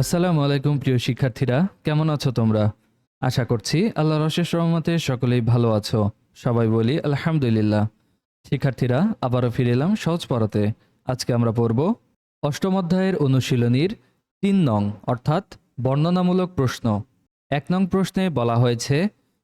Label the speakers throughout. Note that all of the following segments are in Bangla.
Speaker 1: আসসালামু আলাইকুম, প্রিয় শিক্ষার্থীরা। কেমন আছো তোমরা? আশা করছি আল্লাহ অশেষ রহমতে সকলেই ভালো আছো। সবাই বলি, আলহামদুলিল্লাহ। শিক্ষার্থীরা, আবারও ফিরে এলাম সহজ পড়াতে। আজকে আমরা পড়ব অষ্টম অধ্যায়ের অনুশীলনীর তিন নং, অর্থাৎ বর্ণনামূলক প্রশ্ন। এক নং প্রশ্নে বলা হয়েছে,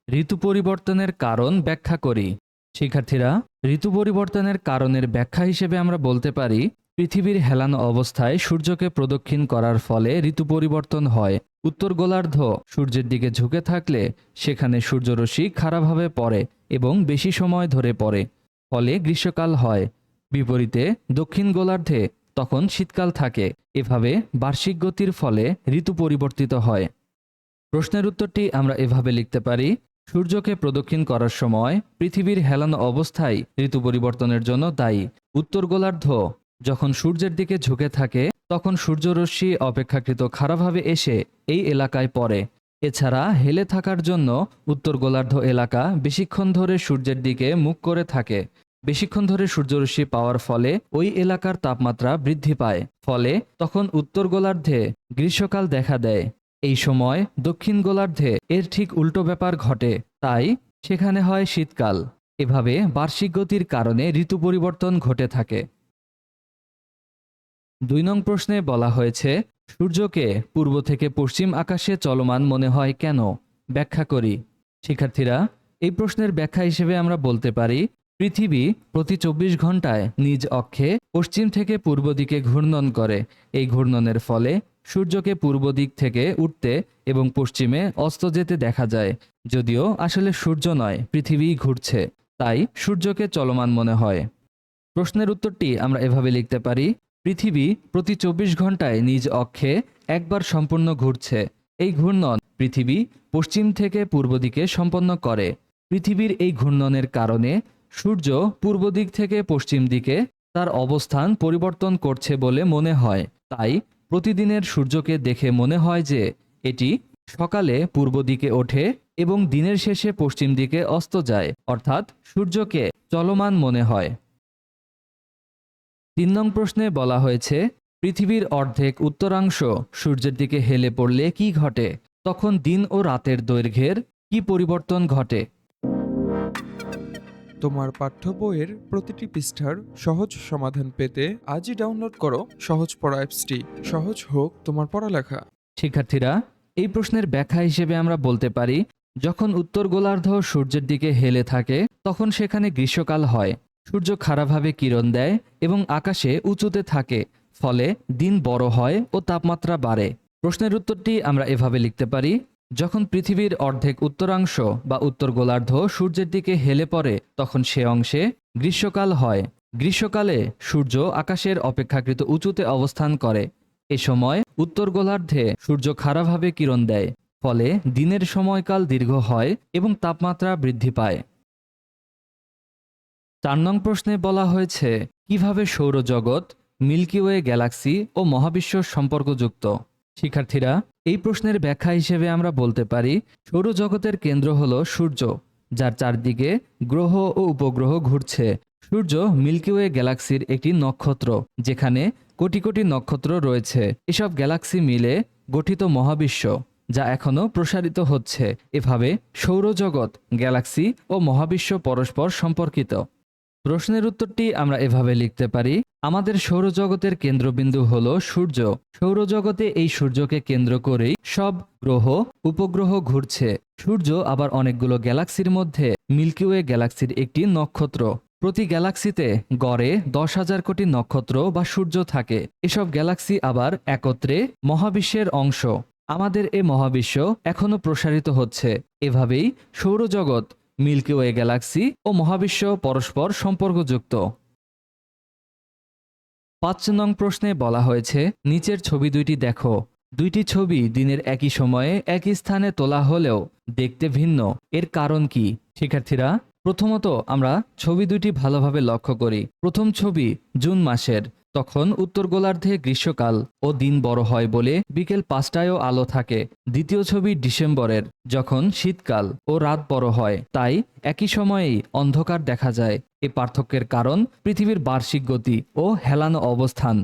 Speaker 1: ঋতু পরিবর্তনের কারণ ব্যাখ্যা করি। শিক্ষার্থীরা, ঋতু পরিবর্তনের কারণের ব্যাখ্যা হিসেবে আমরা বলতে পারি পৃথিবীর হেলানো অবস্থায় সূর্যকে প্রদক্ষিণ করার ফলে ঋতু পরিবর্তন হয়। উত্তর গোলার্ধ সূর্যের দিকে ঝুঁকে থাকলে সেখানে সূর্যরশ্মি খারাপভাবে পড়ে এবং বেশি সময় ধরে পড়ে, ফলে গ্রীষ্মকাল হয়। বিপরীতে দক্ষিণ গোলার্ধে তখন শীতকাল থাকে, এভাবে বার্ষিক গতির ফলে ঋতু পরিবর্তিত হয়। প্রশ্নের উত্তরটি আমরা এভাবে লিখতে পারি, সূর্যকে প্রদক্ষিণ করার সময় পৃথিবীর হেলানো অবস্থায় ঋতু পরিবর্তনের জন্য দায়ী। উত্তর গোলার্ধ যখন সূর্যের দিকে ঝুঁকে থাকে, তখন সূর্যরশ্মি অপেক্ষাকৃত খারাপভাবে এসে এই এলাকায় পড়ে। এছাড়া হেলে থাকার জন্য উত্তর গোলার্ধ এলাকা বেশিক্ষণ ধরে সূর্যের দিকে মুখ করে থাকে। বেশিক্ষণ ধরে সূর্যরশ্মি পাওয়ার ফলে ওই এলাকার তাপমাত্রা বৃদ্ধি পায়। ফলে তখন উত্তর গোলার্ধে গ্রীষ্মকাল দেখা দেয়। এই সময় দক্ষিণ গোলার্ধে এর ঠিক উল্টো ব্যাপার ঘটে, তাই সেখানে হয় শীতকাল। এভাবে বার্ষিক গতির কারণে ঋতু পরিবর্তন ঘটে থাকে। দুই নং প্রশ্নে বলা হয়েছে, সূর্যকে পূর্ব থেকে পশ্চিম আকাশে চলমান মনে হয় কেন? ব্যাখ্যা করি। শিক্ষার্থীরা, এই প্রশ্নের ব্যাখ্যা হিসেবে আমরা বলতে পারি, পৃথিবী প্রতি চব্বিশ ঘন্টায় নিজ অক্ষে পশ্চিম থেকে পূর্ব দিকে ঘূর্ণন করে। এই ঘূর্ণনের ফলে সূর্যকে পূর্ব দিক থেকে উঠতে এবং পশ্চিমে অস্ত যেতে দেখা যায়। যদিও আসলে সূর্য নয় পৃথিবী ঘুরছে। তাই সূর্যকে চলমান মনে হয়। প্রশ্নের উত্তরটি আমরা এভাবে লিখতে পারি পৃথিবী প্রতি চব্বিশ ঘন্টায় নিজ অক্ষে একবার সম্পূর্ণ ঘুরছে। এই ঘূর্ণন পৃথিবী পশ্চিম থেকে পূর্ব দিকে সম্পন্ন করে। পৃথিবীর এই ঘূর্ণনের কারণে সূর্য পূর্ব দিক থেকে পশ্চিম দিকে তার অবস্থান পরিবর্তন করছে বলে মনে হয়। তাই প্রতিদিনের সূর্যকে দেখে মনে হয় যে এটি সকালে পূর্ব দিকে ওঠে এবং দিনের শেষে পশ্চিম দিকে অস্ত যায়। অর্থাৎ সূর্যকে চলমান মনে হয়। তিন নং প্রশ্নে বলা হয়েছে পৃথিবীর অর্ধেক উত্তরাংশ সূর্যের দিকে হেলে পড়লে কি ঘটে? তখন দিন ও রাতের দৈর্ঘ্যের কি পরিবর্তন ঘটে?
Speaker 2: তোমার পাঠ্য বইয়ের প্রতিটি পৃষ্ঠার সহজ সমাধান পেতে আজই ডাউনলোড করো সহজ পড়া অ্যাপসটি। সহজ হোক তোমার পড়ালেখা।
Speaker 1: শিক্ষার্থীরা এই প্রশ্নের ব্যাখ্যা হিসেবে আমরা বলতে পারি যখন উত্তর গোলার্ধ সূর্যের দিকে হেলে থাকে তখন সেখানে গ্রীষ্মকাল হয়। সূর্য খারাপভাবে কিরণ দেয় এবং আকাশে উঁচুতে থাকে, ফলে দিন বড় হয় ও তাপমাত্রা বাড়ে। প্রশ্নের উত্তরটি আমরা এভাবে লিখতে পারি, যখন পৃথিবীর অর্ধেক উত্তরাংশ বা উত্তর গোলার্ধ সূর্যের দিকে হেলে পড়ে, তখন সে অংশে গ্রীষ্মকাল হয়। গ্রীষ্মকালে সূর্য আকাশের অপেক্ষাকৃত উঁচুতে অবস্থান করে। এ সময় উত্তর গোলার্ধে সূর্য খারাপভাবে কিরণ দেয়, ফলে দিনের সময়কাল দীর্ঘ হয় এবং তাপমাত্রা বৃদ্ধি পায়। চার নং প্রশ্নে বলা হয়েছে, কীভাবে সৌরজগৎ, মিল্কি ওয়ে গ্যালাক্সি ও মহাবিশ্ব সম্পর্কযুক্ত? শিক্ষার্থীরা, এই প্রশ্নের ব্যাখ্যা হিসেবে আমরা বলতে পারি, সৌরজগতের কেন্দ্র হল সূর্য, যার চারদিকে গ্রহ ও উপগ্রহ ঘুরছে। সূর্য মিল্কি ওয়ে গ্যালাক্সির একটি নক্ষত্র, যেখানে কোটি কোটি নক্ষত্র রয়েছে। এসব গ্যালাক্সি মিলে গঠিত মহাবিশ্ব, যা এখনও প্রসারিত হচ্ছে। এভাবে সৌরজগৎ, গ্যালাক্সি ও মহাবিশ্ব পরস্পর সম্পর্কিত। প্রশ্নের উত্তরটি আমরা এভাবে লিখতে পারি। আমাদের সৌরজগতের কেন্দ্রবিন্দু হল সূর্য। সৌরজগতে এই সূর্যকে কেন্দ্র করেই সব গ্রহ, উপগ্রহ ঘুরছে। সূর্য আবার অনেকগুলো গ্যালাক্সির মধ্যে মিল্কিওয়ে গ্যালাক্সির একটি নক্ষত্র। প্রতি গ্যালাক্সিতে গড়ে দশ হাজার কোটি নক্ষত্র বা সূর্য থাকে। এসব গ্যালাক্সি আবার একত্রে মহাবিশ্বের অংশ। আমাদের এ মহাবিশ্ব এখনও প্রসারিত হচ্ছে। এভাবেই সৌরজগৎ মিল্কি ওয়ে গ্যালাক্সি ও মহাবিশ্ব পরস্পর সম্পর্কযুক্ত। পাঁচ নং প্রশ্নে বলা হয়েছে, নিচের ছবি দুইটি দেখো। দুইটি ছবি দিনের একই সময়ে একই স্থানে তোলা হলেও দেখতে ভিন্ন। এর কারণ কি? শিক্ষার্থীরা, প্রথমত আমরা ছবি দুইটি ভালোভাবে লক্ষ্য করি। প্রথম ছবি জুন মাসের। তখন উত্তর গোলার্ধে গ্রীষ্মকাল ও দিন বড় হয় বলে বিকেল পাঁচটায়ও আলো থাকে, দ্বিতীয় ছবি ডিসেম্বরের, যখন শীতকাল ও রাত বড় হয়, তাই একই সময়েই অন্ধকার দেখা যায়, এ পার্থক্যের কারণ পৃথিবীর বার্ষিক গতি ও হেলানো অবস্থান।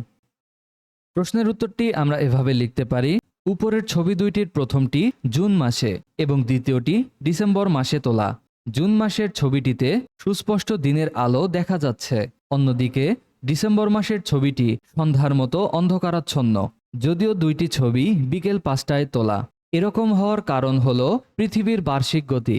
Speaker 1: প্রশ্নের উত্তরটি আমরা এভাবে লিখতে পারি, উপরের ছবি দুইটির প্রথমটি জুন মাসে এবং দ্বিতীয়টি ডিসেম্বর মাসে তোলা। জুন মাসের ছবিটিতে সুস্পষ্ট দিনের আলো দেখা যাচ্ছে, অন্যদিকে ডিসেম্বর মাসের ছবিটি সন্ধ্যার মতো অন্ধকারাচ্ছন্ন, যদিও দুইটি ছবি বিকেল পাঁচটায় তোলা। এরকম হওয়ার কারণ হল পৃথিবীর বার্ষিক গতি।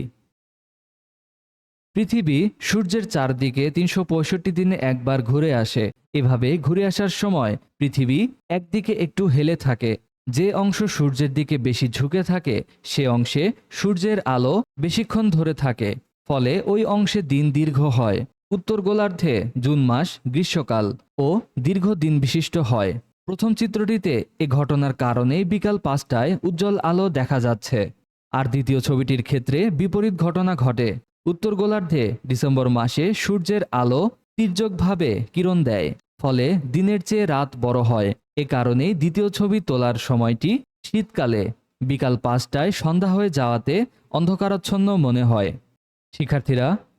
Speaker 1: পৃথিবী সূর্যের চারদিকে তিনশো পঁয়ষট্টি দিনে একবার ঘুরে আসে। এভাবে ঘুরে আসার সময় পৃথিবী একদিকে একটু হেলে থাকে, যে অংশ সূর্যের দিকে বেশি ঝুঁকে থাকে, সে অংশে সূর্যের আলো বেশিক্ষণ ধরে থাকে, ফলে ওই অংশে দিন দীর্ঘ হয়। উত্তর গোলার্ধে জুন মাস গ্রীষ্মকাল ও দীর্ঘ দিন বিশিষ্ট হয়। প্রথম চিত্রটিতে এ ঘটনার কারণেই বিকাল পাঁচটায় উজ্জ্বল আলো দেখা যাচ্ছে। আর দ্বিতীয় ছবিটির ক্ষেত্রে বিপরীত ঘটনা ঘটে। উত্তর গোলার্ধে ডিসেম্বর মাসে সূর্যের আলো তির্যকভাবে কিরণ দেয়, ফলে দিনের চেয়ে রাত বড় হয়। এ কারণেই দ্বিতীয় ছবি তোলার সময়টি শীতকালে, বিকাল পাঁচটায় সন্ধ্যা হয়ে যাওয়াতে অন্ধকারাচ্ছন্ন মনে হয়। শিক্ষার্থীরা